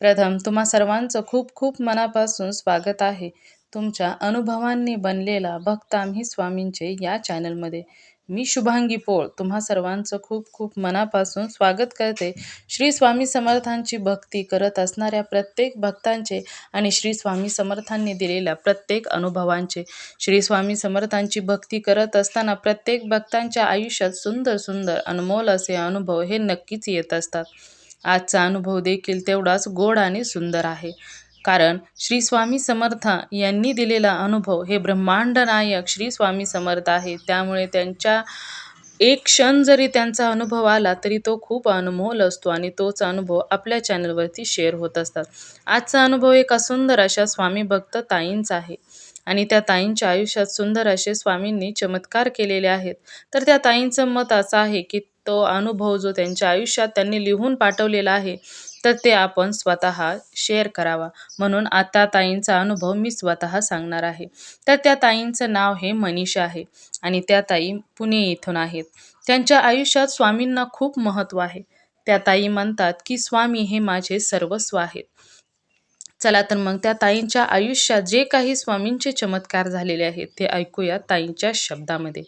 प्रथम तुम्हा सर्वांचं खूप खूप मनापासून स्वागत आहे. तुमच्या अनुभवांनी बनलेला भक्त आम्ही स्वामींचे या चॅनलमध्ये. मी शुभांगी पोळ तुम्हा सर्वांचं खूप खूप मनापासून स्वागत करते. श्री स्वामी समर्थांची भक्ती करत असणाऱ्या प्रत्येक भक्तांचे आणि श्री स्वामी समर्थांनी दिलेल्या प्रत्येक अनुभवांचे. श्री स्वामी समर्थांची भक्ती करत असताना प्रत्येक भक्तांच्या आयुष्यात सुंदर सुंदर अनमोल असे अनुभव हे नक्कीच येत असतात. आजचा अनुभव देखील तेवढाच गोड आणि सुंदर आहे. कारण श्री स्वामी समर्थ यांनी दिलेला अनुभव हे ब्रह्मांड नायक श्री स्वामी समर्थ आहे. त्यामुळे त्यांच्या एक क्षण जरी त्यांचा अनुभव आला तरी तो खूप अनमोल असतो आणि तोच अनुभव आपल्या चॅनलवरती शेअर होत असतात. आजचा अनुभव एका सुंदर अशा स्वामी भक्त ताईंचा आहे. आणि त्या ताईंच्या आयुष्यात सुंदर असे स्वामींनी चमत्कार केलेले आहेत. तर त्या ताईंचं मत असं आहे की तो अनुभव जो त्यांच्या आयुष्यात त्यांनी लिहून पाठवलेला आहे तर ते आपण स्वतः शेअर करावा. म्हणून आता ताईंचा अनुभव मी स्वतः सांगणार आहे. तर त्या ताईंचं नाव हे मनीषा आहे आणि त्या ताई पुणे इथून आहेत. त्यांच्या आयुष्यात स्वामींना खूप महत्त्व आहे. त्या ताई म्हणतात की स्वामी हे माझे सर्वस्व आहेत. चला तर मग त्या ताईंच्या आयुष्यात जे काही स्वामींचे चमत्कार झालेले आहेत ते ऐकूया ताईंच्या शब्दामध्ये.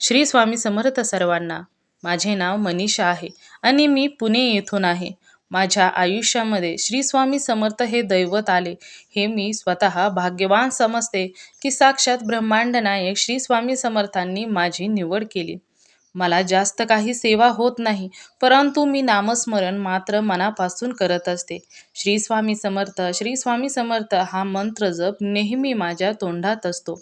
श्री स्वामी समर्थ सर्वांना माझे नाव मनीषा आहे आणि मी पुणे येथून आहे. माझ्या आयुष्यामध्ये श्री स्वामी समर्थ हे दैवत आले. हे मी स्वतः भाग्यवान समजते की साक्षात ब्रह्मांड नायक श्री स्वामी समर्थांनी माझी निवड केली. मला जास्त काही सेवा होत नाही परंतु मी नामस्मरण मात्र मनापासून करत असते. श्री स्वामी समर्थ श्री स्वामी समर्थ हा मंत्र जप नेहमी माझ्या तोंडात असतो.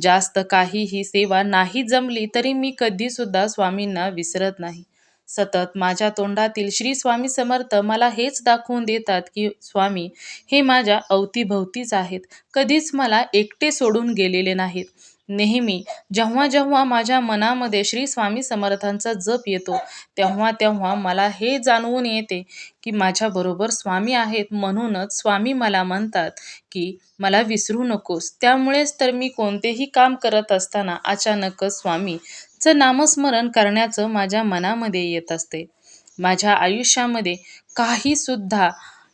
जास्त काहीही सेवा नाही जमली तरी मी कधीसुद्धा स्वामींना विसरत नाही. सतत माझ्या तोंडातील श्री स्वामी समर्थ मला हेच दाखवून देतात की स्वामी हे माझ्या अवतीभवतीच आहेत. कधीच मला एकटे सोडून गेलेले नाहीत. नेहमी जेव्हा जेव्हा माझ्या मनामध्ये श्री स्वामी समर्थांचा जप येतो तेव्हा तेव्हा मला हे जाणवून येते की माझ्याबरोबर स्वामी आहेत म्हणूनच स्वामी मला म्हणतात की मला विसरू नकोस. त्यामुळेच तर मी कोणतेही काम करत असताना अचानकच स्वामीचं नामस्मरण करण्याचं माझ्या मनामध्ये येत असते. माझ्या आयुष्यामध्ये काहीसुद्धा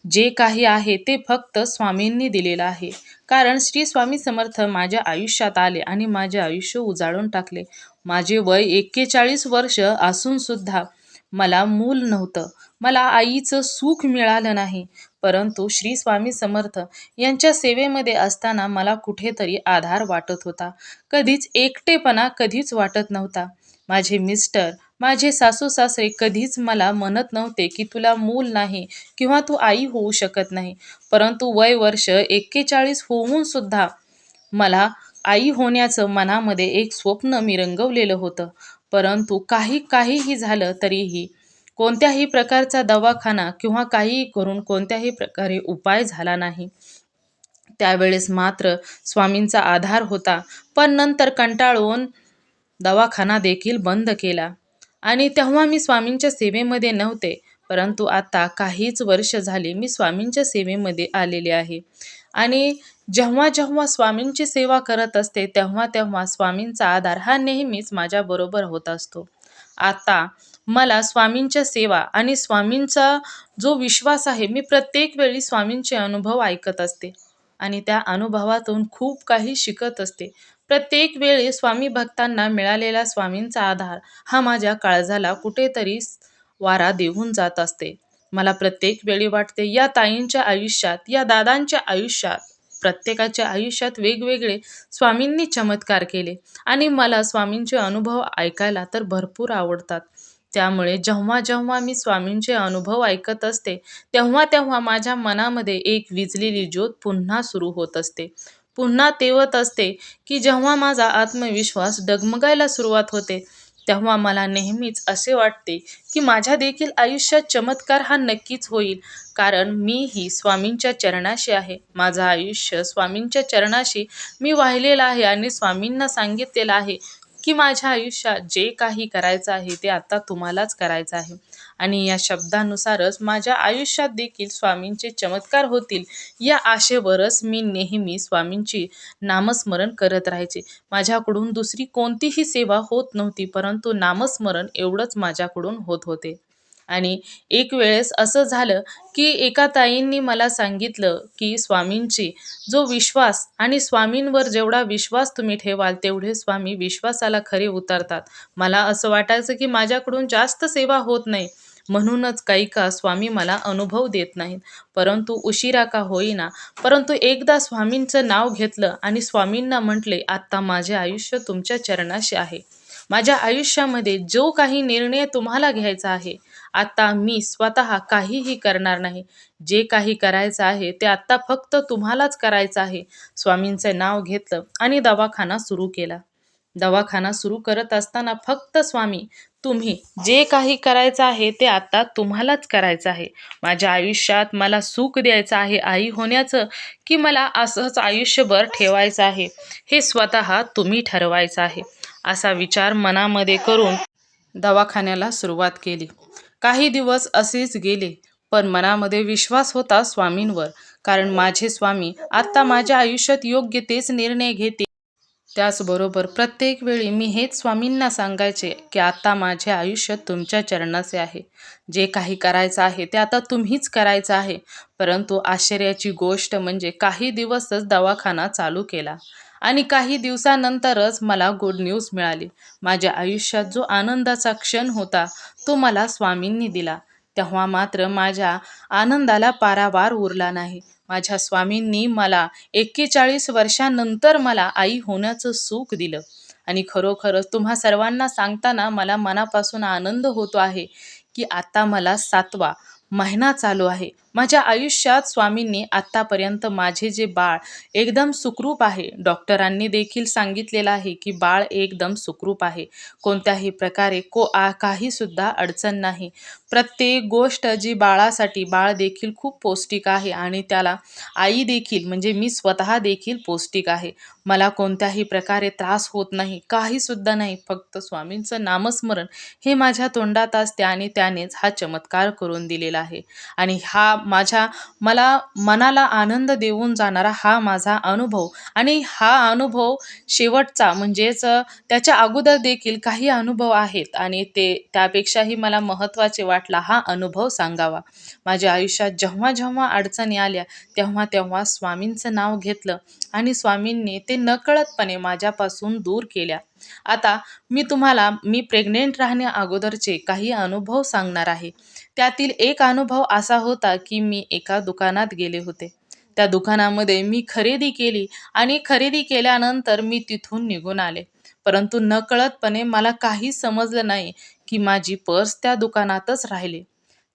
जे काही आहे ते फक्त स्वामींनी दिलेलं आहे. कारण श्री स्वामी समर्थ माझ्या आयुष्यात आले आणि माझे आयुष्य उजाळून टाकले. माझे वय एक्केचाळीस वर्ष असूनसुद्धा मला मूल नव्हतं. मला आईचं सुख मिळालं नाही. परंतु श्री स्वामी समर्थ यांच्या सेवेमध्ये असताना मला कुठेतरी आधार वाटत होता. कधीच एकटेपणा कधीच वाटत नव्हता. माझे मिस्टर माझे सासू सासरे कधीच मला म्हणत नव्हते की तुला मूल नाही किंवा तू आई होऊ शकत नाही. परंतु वय वर्ष एक्केचाळीस होऊनसुद्धा मला आई होण्याचं मनामध्ये एक स्वप्न मी रंगवलेलं होतं. परंतु काही काहीही झालं तरीही कोणत्याही प्रकारचा दवाखाना किंवा काहीही करून कोणत्याही प्रकारे उपाय झाला नाही. त्यावेळेस मात्र स्वामींचा आधार होता पण नंतर कंटाळून दवाखाना देखील बंद केला. आणि तेव्हा मी स्वामींच्या सेवेमध्ये नव्हते परंतु आता काहीच वर्ष झाली मी स्वामींच्या सेवेमध्ये आलेले आहे. आणि जेव्हा जेव्हा स्वामींची सेवा करत असते तेव्हा तेव्हा स्वामींचा आधार हा नेहमीच माझ्याबरोबर होत असतो. आता मला स्वामींच्या सेवा आणि स्वामींचा जो विश्वास आहे मी प्रत्येक वेळी स्वामींचे अनुभव ऐकत असते आणि त्या अनुभवातून खूप काही शिकत असते. प्रत्येक वेळी स्वामी भक्तांना मिळालेला स्वामींचा आधार हा माझ्या काळजाला कुठेतरी वारा देऊन जात असते. मला प्रत्येक वेळी वाटते या ताईंच्या आयुष्यात या दादांच्या आयुष्यात प्रत्येकाच्या आयुष्यात वेगवेगळे स्वामींनी चमत्कार केले आणि मला स्वामींचे अनुभव ऐकायला तर भरपूर आवडतात. त्यामुळे जेव्हा जेव्हा मी स्वामींचे अनुभव ऐकत असते तेव्हा तेव्हा माझ्या मनामध्ये एक विजलेली ज्योत पुन्हा सुरू होत असते. पुन्हा तेवत असते की जेव्हा माझा आत्मविश्वास डगमगायला सुरुवात होते तेव्हा मला नेहमीच असे वाटते की माझ्या देखील आयुष्यात चमत्कार हा नक्कीच होईल. कारण मीही स्वामींच्या चरणाशी आहे. माझं आयुष्य स्वामींच्या चरणाशी मी वाहिलेलं आहे आणि स्वामींना सांगितलेलं आहे की माझ्या आयुष्यात जे काही करायचं आहे ते आता तुम्हालाच करायचं आहे. आणि या शब्दानुसारच माझ्या आयुष्यात देखील स्वामींचे चमत्कार होतील. या आशेवरच मी नेहमी स्वामींची नामस्मरण करत राहायचे. माझ्याकडून दुसरी कोणतीही सेवा होत नव्हती परंतु नामस्मरण एवढंच माझ्याकडून होत होते. आणि एक वेळेस असं झालं की एका ताईंनी मला सांगितलं की स्वामींची जो विश्वास आणि स्वामींवर जेवढा विश्वास तुम्ही ठेवाल तेवढे स्वामी विश्वासाला खरे उतरतात. मला असं वाटायचं की माझ्याकडून जास्त सेवा होत नाही. म्हणूनच काही का स्वामी मला अनुभव देत नाहीत. परंतु उशिरा का होईना. परंतु एकदा स्वामींचं नाव घेतलं आणि स्वामींना म्हटले आत्ता माझे आयुष्य तुमच्या चरणाशी आहे. माझ्या आयुष्यामध्ये जो काही निर्णय तुम्हाला घ्यायचा आहे आता मी स्वतः काहीही करणार नाही. जे काही करायचं आहे ते आत्ता फक्त तुम्हालाच करायचं आहे. स्वामींचं नाव घेतलं आणि दवाखाना सुरू केला. दवाखाना सुरू करत असताना फक्त स्वामी तुम्ही जे काही करायचं आहे ते आता तुम्हालाच करायचं आहे. माझ्या आयुष्यात मला सुख द्यायचं आहे आई होण्याचं की मला असंच आयुष्यभर ठेवायचं आहे? हे स्वतः तुम्ही ठरवायचं आहे. असा विचार मनामध्ये करून दवाखान्याला सुरुवात केली. काही दिवस असेच गेले पण मनामध्ये विश्वास होता स्वामींवर कारण माझे स्वामी आत्ता माझ्या आयुष्यात योग्य तेच निर्णय घेते त्याचबरोबर प्रत्येक वेळी मी हेच स्वामींना सांगायचे की आता माझे आयुष्य तुमच्या चरणाचे आहे. जे काही करायचं आहे ते आता तुम्हीच करायचं आहे. परंतु आश्चर्याची गोष्ट म्हणजे काही दिवसच दवाखाना चालू केला. आणि काही दिवसानंतरच मला गुड न्यूज मिळाली. माझ्या आयुष्यात जो आनंदाचा क्षण होता तो मला स्वामींनी दिला. तेव्हा मात्र माझ्या आनंदाला पारावार उरला नाही. माझ्या स्वामींनी मला एक्केचाळीस वर्षानंतर मला आई होण्याचं सुख दिलं. आणि खरोखरच तुम्हा सर्वांना सांगताना मला मनापासून आनंद होतो आहे की आता मला सातवा महिना चालू आहे. माझ्या आयुष्यात स्वामींनी आत्तापर्यंत माझे जे बाळ एकदम सुखरूप आहे डॉक्टरांनी देखील सांगितलेलं आहे की बाळ एकदम सुखरूप आहे. कोणत्याही प्रकारे को आ काहीसुद्धा अडचण नाही. प्रत्येक गोष्ट जी बाळासाठी बाळ देखील खूप पौष्टिक आहे आणि त्याला आई देखील म्हणजे मी स्वतः देखील पौष्टिक आहे. मला कोणत्याही प्रकारे त्रास होत नाही काहीसुद्धा नाही फक्त स्वामींचं नामस्मरण हे माझ्या तोंडात असते आणि त्यानेच हा चमत्कार करून दिलेला आहे. आणि हा माझ्या मला मनाला आनंद देऊन जाणारा हा माझा अनुभव आणि हा अनुभव शेवटचा म्हणजेच त्याच्या अगोदर देखील काही अनुभव आहेत आणि ते त्यापेक्षाही मला महत्त्वाचे वाटला हा अनुभव सांगावा. माझ्या आयुष्यात जेव्हा जेव्हा अडचणी आल्या तेव्हा तेव्हा स्वामींचं नाव घेतलं आणि स्वामींनी ते नकळतपणे माझ्यापासून दूर केल्या. आता मी तुम्हाला मी प्रेग्नेंट राहण्या अगोदरचे काही अनुभव सांगणार आहे. त्यातील एक अनुभव असा होता की मी एका दुकानात गेले होते. त्या दुकानामध्ये मी खरेदी केली आणि खरेदी केल्यानंतर मी तिथून निघून आले. परंतु नकळतपणे मला काही समजलं नाही की माझी पर्स त्या दुकानातच राहिली.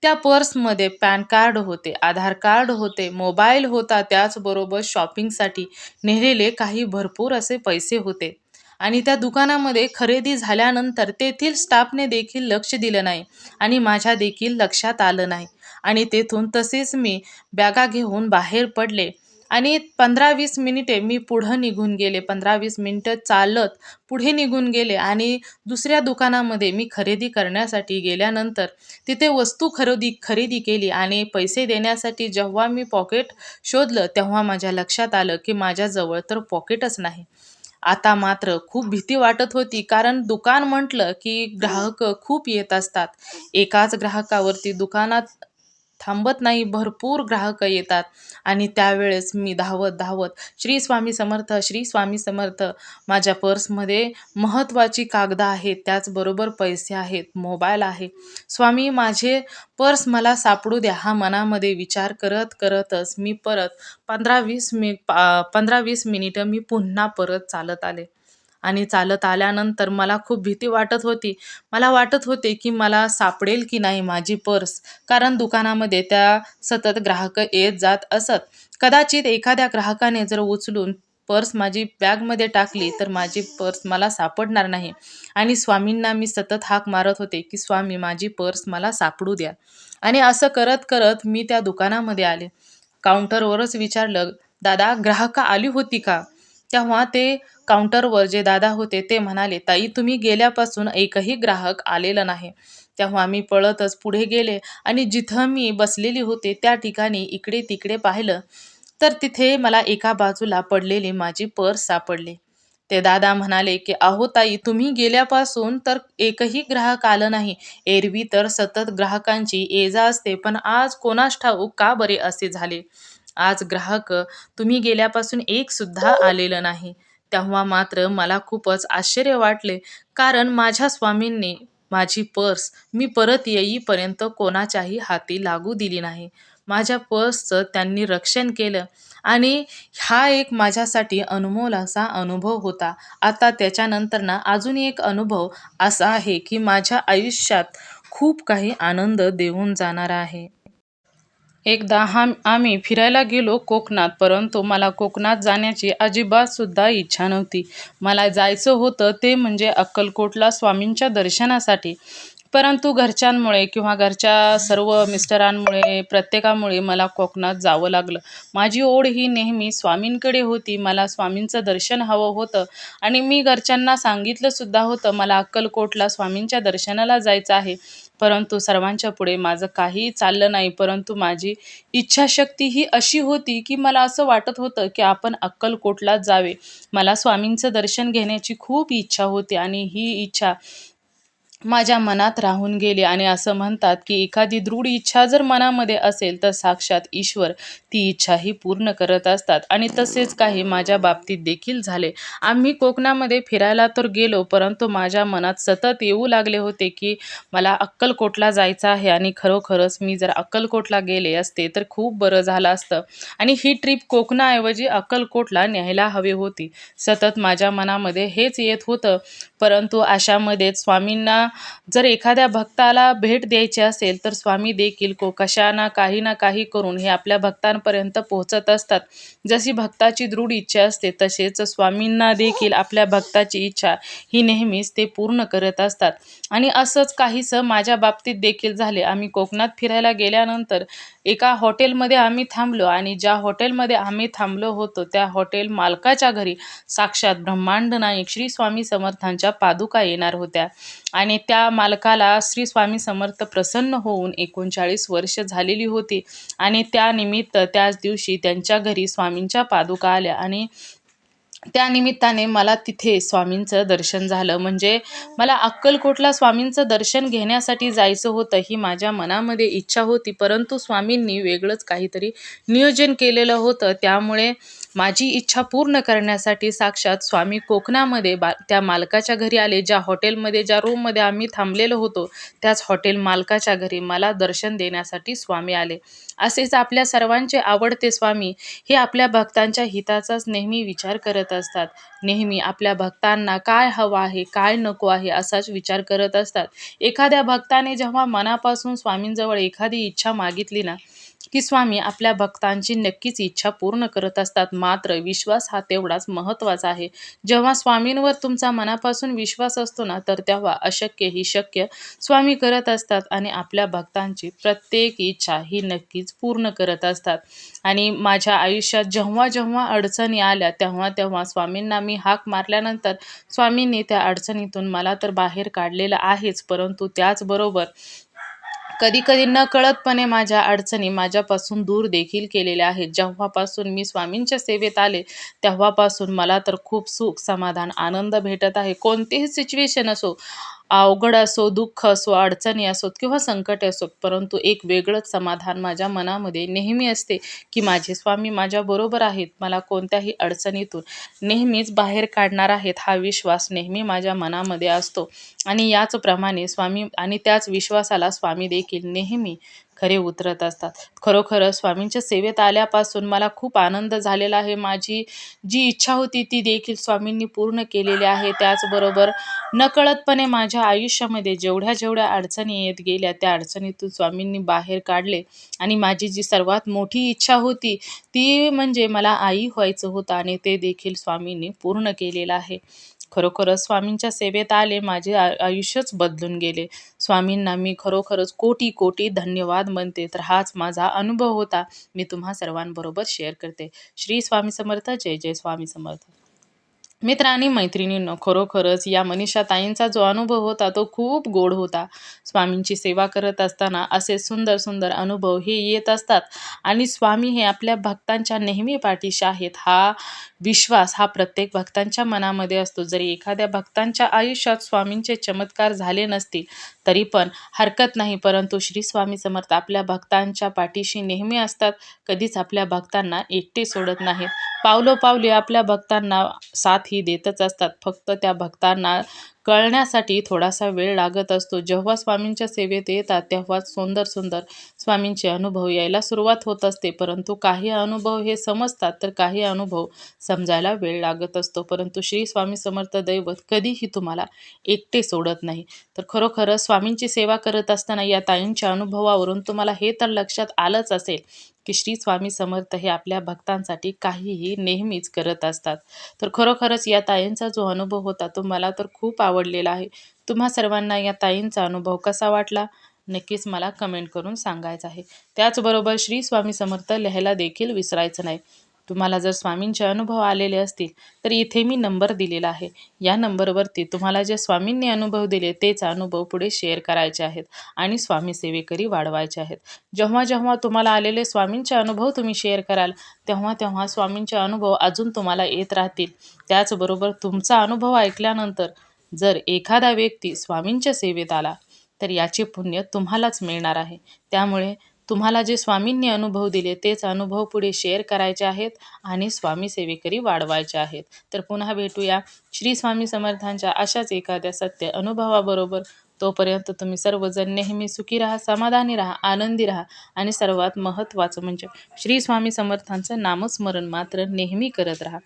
त्या पर्समध्ये पॅन कार्ड होते आधार कार्ड होते मोबाईल होता त्याचबरोबर शॉपिंगसाठी नेलेले काही भरपूर असे पैसे होते. आणि त्या दुकानामध्ये खरेदी झाल्यानंतर तेथील स्टाफने देखील लक्ष दिलं नाही आणि माझ्या देखील लक्षात आलं नाही. आणि तेथून तसेच मी बॅगा घेऊन बाहेर पडले. आणि पंधरा वीस मिनिटे मी पुढं निघून गेले पंधरा वीस मिनटं चालत पुढे निघून गेले आणि दुसऱ्या दुकानामध्ये मी खरेदी करण्यासाठी गेल्यानंतर तिथे वस्तू खरेदी खरेदी केली आणि पैसे देण्यासाठी जेव्हा मी पॉकेट शोधलं तेव्हा माझ्या लक्षात आलं की माझ्याजवळ तर पॉकेटच नाही. आता मात्र खूप भीती वाटत होती कारण दुकान म्हटलं की ग्राहक खूप येत असतात. एकाच ग्राहकावरती दुकानात थांबत नाही भरपूर ग्राहक येतात. आणि त्यावेळेस मी धावत धावत श्री स्वामी समर्थ श्री स्वामी समर्थ माझ्या पर्समध्ये महत्त्वाची कागदं आहेत त्याचबरोबर पैसे आहेत मोबाईल आहे. स्वामी माझे पर्स मला सापडू द्या. हा मनामध्ये विचार करत करतच मी परत पंधरा वीस मि पंधरा वीस मिनिटं मी पुन्हा परत चालत आले. आणि चालत आल्यानंतर मला खूप भीती वाटत होती. मला वाटत होते की मला सापडेल की नाही माझी पर्स? कारण दुकानामध्ये त्या सतत ग्राहक येत जात असत. कदाचित एखाद्या ग्राहकाने जर उचलून पर्स माझी बॅगमध्ये टाकली तर माझी पर्स मला सापडणार नाही. आणि स्वामींना मी सतत हाक मारत होते की स्वामी माझी पर्स मला सापडू द्या. आणि असं करत करत मी त्या दुकानामध्ये आले. काउंटरवरच विचारलं दादा ग्राहका आली होती का? तेव्हा ते काउंटरवर जे दादा होते ते म्हणाले ताई तुम्ही गेल्यापासून एकही ग्राहक आलेला नाही. तेव्हा मी पळतच पुढे गेले आणि जिथं मी बसलेली होते त्या ठिकाणी इकडे तिकडे पाहिलं. तर तिथे मला एका बाजूला पडलेली माझी पर्स सापडली. ते दादा म्हणाले की अहो ताई तुम्ही गेल्यापासून तर एकही ग्राहक आलं नाही. एरवी तर सतत ग्राहकांची ये जा असते पण आज कोणास ठाऊक का बरे असे झाले? आज ग्राहक तुम्ही गेल्यापासून एक सुद्धा आलेलं नाही. तेव्हा मात्र मला खूपच आश्चर्य वाटले कारण माझ्या स्वामींनी माझी पर्स मी परत येईपर्यंत कोणाच्याही हाती लागू दिली नाही. माझ्या पर्सचं त्यांनी रक्षण केलं आणि हा एक माझ्यासाठी अनमोल असा अनुभव होता. आता त्याच्यानंतर ना अजून एक अनुभव असा आहे की माझ्या आयुष्यात खूप काही आनंद देऊन जाणारा आहे. एकदा हा आम्ही फिरायला गेलो कोकणात परंतु मला कोकणात जाण्याची अजिबातसुद्धा इच्छा नव्हती. मला जायचं होतं ते म्हणजे अक्कलकोटला स्वामींच्या दर्शनासाठी. परंतु घरच्यांमुळे किंवा घरच्या सर्व मिस्टरांमुळे प्रत्येकामुळे मला कोकणात जावं लागलं. माझी ओढ ही नेहमी स्वामींकडे होती. मला स्वामींचं दर्शन हवं होतं. आणि मी घरच्यांना सांगितलं सुद्धा होतं मला अक्कलकोटला स्वामींच्या दर्शनाला जायचं आहे. परंतु सर्वांच्या पुढे माझं काहीही चाललं नाही. परंतु माझी इच्छाशक्ती ही अशी होती की मला असं वाटत होतं की आपण अक्कलकोटला जावे. मला स्वामींचं दर्शन घेण्याची खूप इच्छा होती आणि ही इच्छा माझ्या मनात राहून गेले आणि असं म्हणतात की एखादी दृढ इच्छा जर मनामध्ये असेल तर साक्षात ईश्वर ती इच्छाही पूर्ण करत असतात. आणि तसेच काही माझ्या बाबतीत देखील झाले. आम्ही कोकणामध्ये फिरायला तर गेलो परंतु माझ्या मनात सतत येऊ लागले होते की मला अक्कलकोटला जायचं आहे आणि खरोखरच मी जर अक्कलकोटला गेले असते तर खूप बरं झालं असतं. आणि ही ट्रिप कोकणाऐवजी अक्कलकोटला न्यायला हवी होती. सतत माझ्या मनामध्ये हेच येत होतं. परंतु अशामध्येच स्वामींना जर एखाद्या भक्ताला भेट द्यायची असेल तर स्वामी देखील को कशाना काही ना काही करून हे आपल्या भक्तांपर्यंत पोहोचत असतात. जशी भक्ताची दृढ इच्छा असते तसेच स्वामींना देखील आपल्या भक्ताची इच्छा ही नेहमीच ते पूर्ण करत असतात. आणि असंच काहीसं माझ्या बाबतीत देखील झाले. आम्ही कोकणात फिरायला गेल्यानंतर एका हॉटेलमध्ये आम्ही थांबलो आणि ज्या हॉटेलमध्ये आम्ही थांबलो होतो त्या हॉटेल मालकाच्या घरी साक्षात ब्रह्मांड नायक श्री स्वामी समर्थांच्या पादुका येणार होत्या. आणि त्या मालकाला श्री स्वामी समर्थ प्रसन्न होऊन एकोणचाळीस वर्ष झालेली होती. आणि त्यानिमित्त त्याच दिवशी त्यांच्या घरी स्वामींच्या पादुका आल्या आणि त्यानिमित्ताने मला तिथे स्वामींचं दर्शन झालं. म्हणजे मला अक्कलकोटला स्वामींचं दर्शन घेण्यासाठी जायचं होतं ही माझ्या मनामध्ये इच्छा होती. परंतु स्वामींनी वेगळंच काहीतरी नियोजन केलेलं होतं. त्यामुळे माझी इच्छा पूर्ण करण्यासाठी साक्षात स्वामी कोकणामध्ये बा त्या मालकाच्या घरी आले. ज्या हॉटेलमध्ये ज्या रूममध्ये आम्ही थांबलेलो होतो त्याच हॉटेल मालकाच्या घरी मला दर्शन देण्यासाठी स्वामी आले. असेच आपल्या सर्वांचे आवडते स्वामी हे आपल्या भक्तांच्या हिताचाच नेहमी विचार करत असतात. नेहमी आपल्या भक्तांना काय हवं आहे काय नको आहे असाच विचार करत असतात. एखाद्या भक्ताने जेव्हा मनापासून स्वामींजवळ एखादी इच्छा मागितली ना की स्वामी आपल्या भक्तांची नक्कीच इच्छा पूर्ण करत असतात. मात्र विश्वास हा तेवढाच महत्त्वाचा आहे. जेव्हा स्वामींवर तुमचा मनापासून विश्वास असतो ना तर तेव्हा अशक्य ही शक्य स्वामी करत असतात आणि आपल्या भक्तांची प्रत्येक इच्छा ही नक्कीच पूर्ण करत असतात. आणि माझ्या आयुष्यात जेव्हा जेव्हा अडचणी आल्या तेव्हा तेव्हा स्वामींना मी हाक मारल्यानंतर स्वामींनी त्या अडचणीतून मला तर बाहेर काढलेलं आहेच परंतु त्याचबरोबर कधी कधी न कळतपणे माझ्या अडचणी माझ्यापासून दूर देखील केलेल्या आहेत. जेव्हापासून मी स्वामींच्या सेवेत आले तेव्हापासून मला तर खूप सुख समाधान आनंद भेटत आहे. कोणतेही सिच्युएशन असो अवघड असो दुःख असो अडचणी असोत किंवा संकटे असोत परंतु एक वेगळंच समाधान माझ्या मनामध्ये नेहमी असते की माझे स्वामी माझ्याबरोबर आहेत मला कोणत्याही अडचणीतून नेहमीच बाहेर काढणार आहेत हा विश्वास नेहमी माझ्या मनामध्ये असतो. आणि याचप्रमाणे स्वामी आणि त्याच विश्वासाला स्वामी देखील नेहमी खरे उतरत असतात. खरोखर स्वामींच्या सेवेत आल्यापासून मला खूप आनंद झालेला आहे. माझी जी इच्छा होती ती देखील स्वामींनी पूर्ण केलेली आहे. त्याचबरोबर नकळतपणे माझ्या आयुष्यामध्ये जेवढ्या जेवढ्या अडचणी येत गेल्या त्या अडचणीतून स्वामींनी बाहेर काढले. आणि माझी जी सर्वात मोठी इच्छा होती ती म्हणजे मला आई व्हायचं होतं आणि ते देखील स्वामींनी पूर्ण केलेलं आहे. खरोखरच स्वामींच्या सेवेत आले माझे आ आयुष्यच बदलून गेले. स्वामींना मी खरोखरच कोटी कोटी धन्यवाद म्हणते तर हाच माझा अनुभव होता. मी तुम्हा सर्वांबरोबर शेअर करते. श्री स्वामी समर्थ जय जय स्वामी समर्थ. मित्र आणि मैत्रिणींनो खरोखरच या मनीषा ताईंचा जो अनुभव होता तो खूप गोड होता. स्वामींची सेवा करत असताना असे सुंदर सुंदर अनुभव हे येत असतात. आणि स्वामी हे आपल्या भक्तांच्या नेहमी पाठीशी आहेत. हा विश्वास हा प्रत्येक भक्तांच्या मनामध्ये असतो. जरी एखाद्या भक्तांच्या आयुष्यात स्वामींचे चमत्कार झाले नसतील तरी पण हरकत नाही. परंतु श्री स्वामी समर्थ आपल्या भक्तांच्या पाठीशी नेहमी असतात. कधीच आपल्या भक्तांना एकटे सोडत नाहीत पावलोपावली आपल्या भक्तांना साथ ही देतच असतात. फक्त त्या भक्तांना कळण्यासाठी थोडासा वेळ लागत असतो. जेव्हा स्वामींच्या सेवेत येतात तेव्हा सुंदर सुंदर स्वामींचे अनुभव यायला सुरुवात होत असते. परंतु काही अनुभव हे समजतात तर काही अनुभव समजायला वेळ लागत असतो. परंतु श्री स्वामी समर्थ दैवत कधीही तुम्हाला एकटे सोडत नाही. तर खरोखर स्वामींची सेवा करत असताना या ताईंच्या अनुभवावरून तुम्हाला हे तर लक्षात आलंच असेल. की श्री स्वामी समर्थ हे आपल्या भक्तांसाठी काहीही नेहमीच करत असतात. तर खरोखरच या ताईंचा जो अनुभव होता तो मला तर खूप आवडलेला आहे. तुम्हा सर्वांना या ताईंचा अनुभव कसा वाटला? नक्कीच मला कमेंट करून सांगायचं आहे. त्याचबरोबर श्री स्वामी समर्थ लिहायला देखील विसरायचं नाही. तुम्हाला जर स्वामींचे अनुभव आलेले असतील तर इथे मी नंबर दिलेला आहे. या नंबरवरती तुम्हाला जे स्वामींनी अनुभव दिले तेच अनुभव पुढे शेअर करायचे आहेत आणि स्वामी सेवेकरी वाढवायचे आहेत. जेव्हा जेव्हा तुम्हाला आलेले स्वामींचे अनुभव तुम्ही शेअर कराल तेव्हा तेव्हा स्वामींचे अनुभव अजून तुम्हाला येत राहतील. त्याचबरोबर तुमचा अनुभव ऐकल्यानंतर जर एखादा व्यक्ती स्वामींच्या सेवेत आला तर याचे पुण्य तुम्हालाच मिळणार आहे. त्यामुळे तुम्हाला जे स्वामींनी अनुभव दिले तेच अनुभव पुढे शेअर करायचे आहेत आणि स्वामी सेवेकरी वाढवायचे आहेत. तर पुन्हा भेटूया. श्री स्वामी समर्थांच्या अशाच एखाद्या सत्य अनुभवाबरोबर. तोपर्यंत तुम्ही सर्वजण नेहमी सुखी राहा समाधानी राहा आनंदी राहा आणि सर्वात महत्त्वाचं म्हणजे श्री स्वामी समर्थांचं नामस्मरण मात्र नेहमी करत राहा.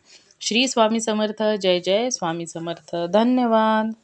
श्री स्वामी समर्थ जय जय स्वामी समर्थ. धन्यवाद.